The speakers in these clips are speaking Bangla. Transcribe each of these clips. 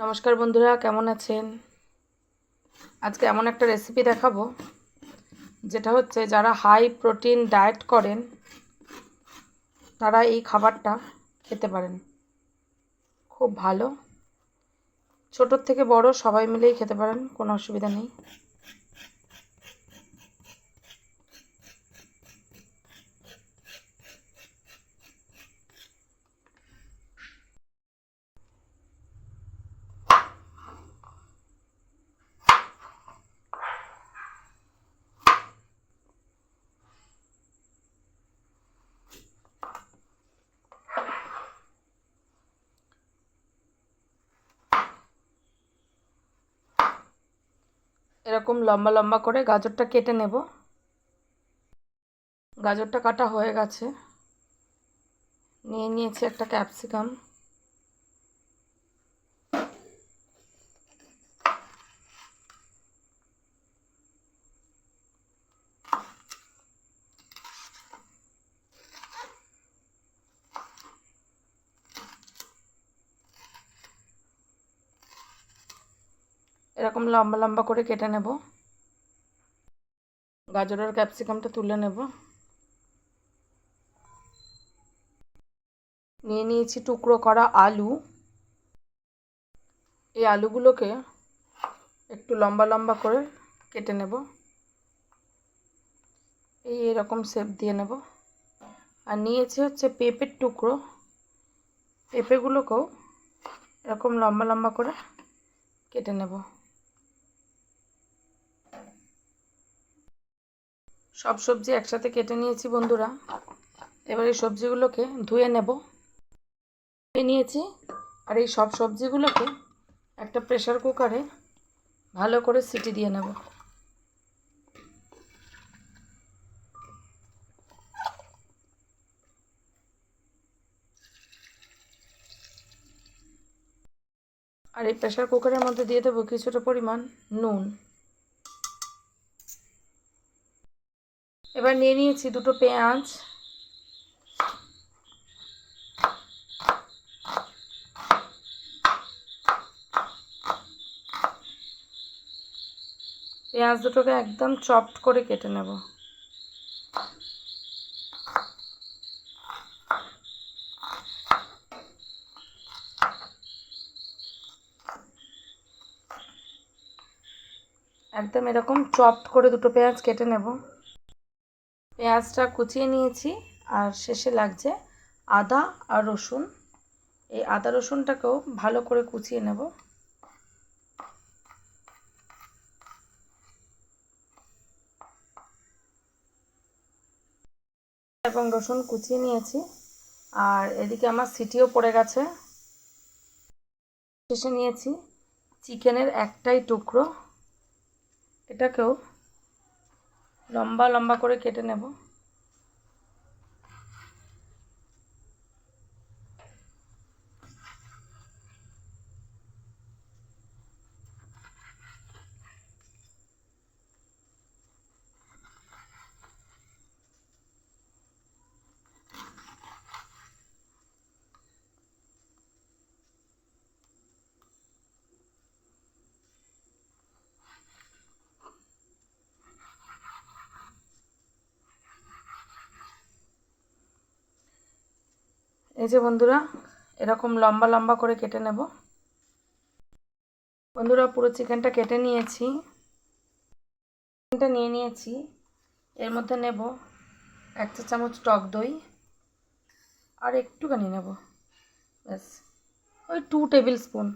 নমস্কার বন্ধুরা, কেমন আছেন? আজকে এমন একটা রেসিপি দেখাবো, যেটা হচ্ছে যারা হাই প্রোটিন ডায়েট করেন, তারা এই খাবারটা খেতে পারেন। খুব ভালো। ছোটোর থেকে বড় সবাই মিলেই খেতে পারেন, কোনো অসুবিধা নেই। এরকম লম্বা লম্বা করে গাজরটা কেটে নেব। গাজরটা কাটা হয়ে গেছে। নিয়ে নিয়েছি একটা ক্যাপসিকাম। এরকম লম্বা লম্বা করে কেটে নেব। গাজরের ক্যাপসিকামটা তুলে নেব। নিয়ে নিয়েছি টুকরো করা আলু। এই আলুগুলোকে একটু লম্বা লম্বা করে কেটে নেব। এই এরকম শেপ দিয়ে নেব। আর নিয়েছি হচ্ছে পেঁপের টুকরো। পেঁপেগুলোকেও এরকম লম্বা লম্বা করে কেটে নেব। সব সবজি একসাথে কেটে নিয়েছি বন্ধুরা। এবার এই সবজিগুলোকে ধুয়ে নেব। ধুয়ে নিয়েছি। আর এই সব সবজিগুলোকে একটা প্রেশার কুকারে ভালো করে সিটি দিয়ে নেব। আর এই প্রেশার কুকারের মধ্যে দিয়ে দেবো কিছুটা পরিমাণ নুন। এবার নিয়ে নিয়েছি দুটো পেঁয়াজ। পেঁয়াজ দুটোকে একদম চপড করে কেটে নেব। একদম এরকম চপড করে দুটো পেঁয়াজ কেটে নেব। পেঁয়াজটা কুচিয়ে নিয়েছি আর শেষে লাগছে আদা আর রসুন। এই আদা রসুনটাকেও ভালো করে কুচিয়ে নেব। এবং রসুন কুচিয়ে নিয়েছি আর এদিকে আমার সিটিও পড়ে গেছে। শেষে নিয়েছি চিকেনের একটাই টুকরো। এটাকেও লম্বা লম্বা করে কেটে নেব। এই যে বন্ধুরা, এরকম লম্বা লম্বা করে কেটে নেব। বন্ধুরা, পুরো চিকেনটা কেটে নিয়েছি। চিকেনটা নিয়ে নিয়েছি। এর মধ্যে নেব এক চা চামচ টক দই আর একটুখানি নেব। ব্যাস, ওই টু টেবিল স্পুন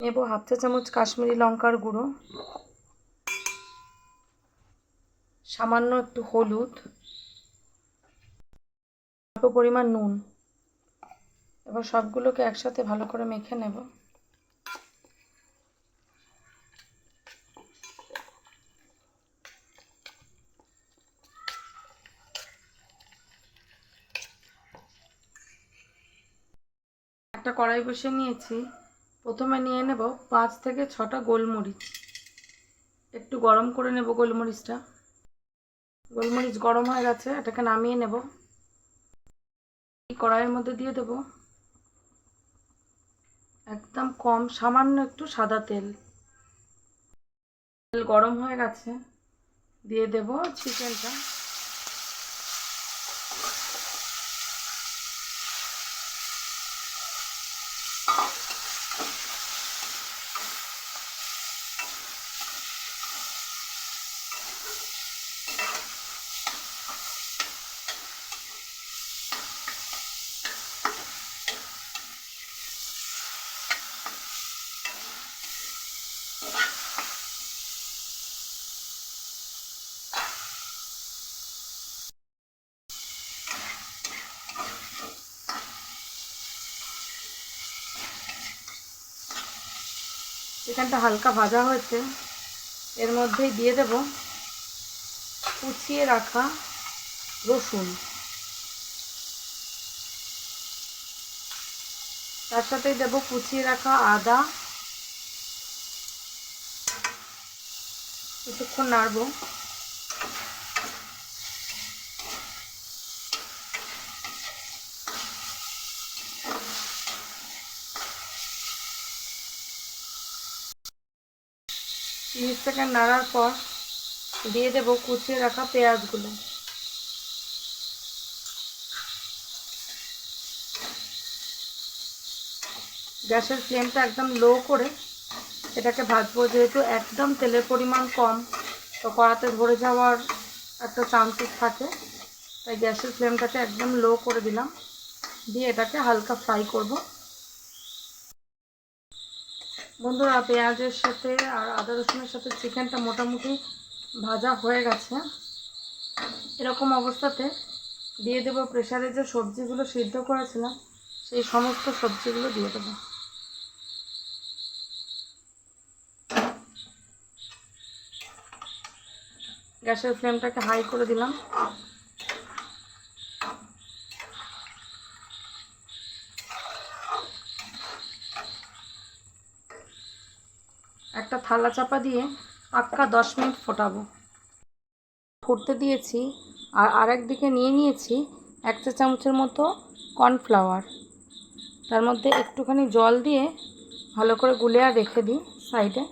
নেব হাফ চা চামচ কাশ্মীরি লঙ্কার গুঁড়ো। সামান্য একটু হলুদ। পরিমাণ নুন। এবার সবগুলোকে একসাথে ভালো করে মেখে নেব। একটা কড়াই বসিয়ে নিয়েছি। প্রথমে নিয়ে নেব পাঁচ থেকে ছটা গোলমরিচ। একটু গরম করে নেব গোলমরিচটা। গোলমরিচ গরম হয়ে গেছে, এটাকে নামিয়ে নেব। কড়াইয়ের মধ্যে দিয়ে দেব। একদম কম, সামান্য একটু সাদা তেল। তেল গরম হয়ে গেছে। দিয়ে দেব চিকেনটা। চিকেনটা হালকা ভাজা হয়েছে। এর মধ্যেই দিয়ে দেব কুচিয়ে রাখা রসুন। তার সাথে দেব কুচিয়ে রাখা আদা। কিছুক্ষণ নাড়বো। তিরিশ সেকেন্ড নাড়ার পর দিয়ে দেব কুচিয়ে রাখা পেঁয়াজগুলো। গ্যাসের ফ্লেমটা একদম লো করে এটাকে ভাজবো। যেহেতু একদম তেলের পরিমাণ কম, তো কড়াতে ধরে যাওয়ার একটা চান্সেস থাকে। তাই গ্যাসের ফ্লেমটাকে একদম লো করে দিলাম। দিয়ে এটাকে হালকা ফ্রাই করব। বন্ধুরা, পেঁয়াজের সাথে আর আদা রসুনের সাথে চিকেনটা মোটামুটি ভাজা হয়ে গেছে। এরকম অবস্থাতে দিয়ে দেবো প্রেশারে যে সবজিগুলো সিদ্ধ করেছিলাম, সেই সমস্ত সবজিগুলো দিয়ে দেবো। গ্যাসের ফ্লেমটাকে হাই করে দিলাম। একটা থালা চাপা দিয়ে আক্কা দশ মিনিট ফোটাবো। ফুটতে দিয়েছি আর আরেক দিকে নিয়ে নিয়েছি এক চা চামচের মতো কর্নফ্লাওয়ার। তার মধ্যে একটুখানি জল দিয়ে ভালো করে গুলে আর রেখে দিই সাইডে।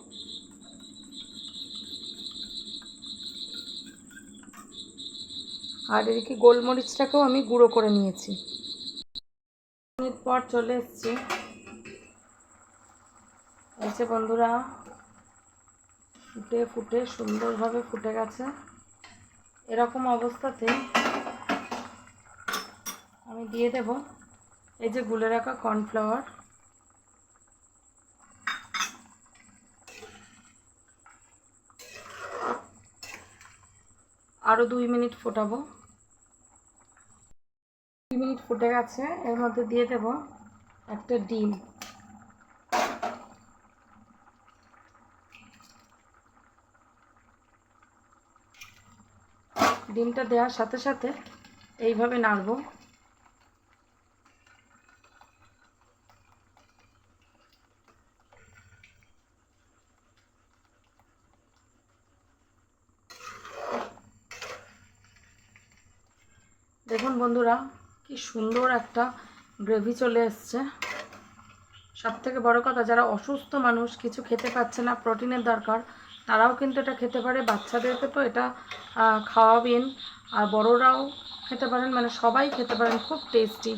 আর এদিকে গোলমরিচটাকেও আমি গুঁড়ো করে নিয়েছি। মিনিট পর চলে এসছি। এসে বন্ধুরা ফুটে ফুটে সুন্দরভাবে ফুটে গেছে। এরকম অবস্থাতে আমি দিয়ে দেব এই যে গুলে রাখা কর্নফ্লাওয়ার। আরও দুই মিনিট ফোটাবো। দুই মিনিট ফুটে গেছে, এর মধ্যে দিয়ে দেব একটা ডিম। ডিমটা দেওয়ার সাথে সাথে এইভাবে নাড়বো। দেখুন বন্ধুরা, কি সুন্দর একটা গ্রেভি চলে এসছে। সব থেকে বড় কথা, যারা অসুস্থ মানুষ, কিছু খেতে পাচ্ছে না, প্রোটিনের দরকার তারাও কিন্তু এটা খেতে পারে, বাচ্চাদেরকে তো এটা খাওয়াবেন। আর বড়রাও খেতে পারেন মানে সবাই খেতে পারেন, খুব টেস্টি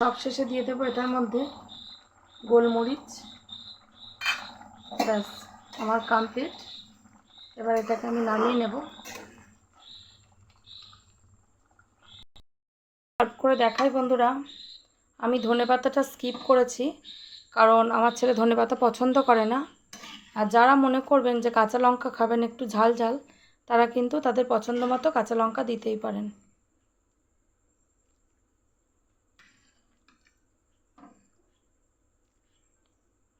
সব শেষে দিয়ে দেবো এটার মধ্যে গোলমরিচ। ব্যাস, আমার কমপ্লিট এবার এটাকে আমি নামিয়ে নেব। সার্ভ করে দেখাই বন্ধুরা, আমি ধনে পাতাটা স্কিপ করেছি, কারণ আমার ছেলে ধনে পাতা পছন্দ করে না। আর যারা মনে করবেন যে কাঁচা লঙ্কা খাবেন একটু ঝাল ঝাল, তারা কিন্তু তাদের পছন্দ মতো কাঁচা লঙ্কা দিতেই পারেন।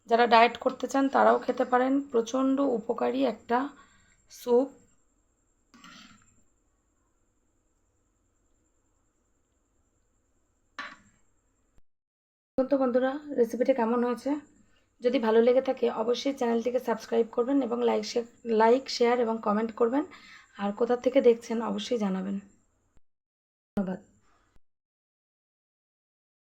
যারা ডায়েট করতে চান তারাও খেতে পারেন। প্রচণ্ড উপকারী একটা স্যুপ। তো বন্ধুরা রেসিপিটা কেমন হয়েছে? যদি ভালো লেগে থাকে, অবশ্যই চ্যানেলটিকে সাবস্ক্রাইব করবেন এবং লাইক লাইক, শেয়ার এবং কমেন্ট করবেন। আর কোথা থেকে দেখছেন, অবশ্যই জানাবেন। ধন্যবাদ।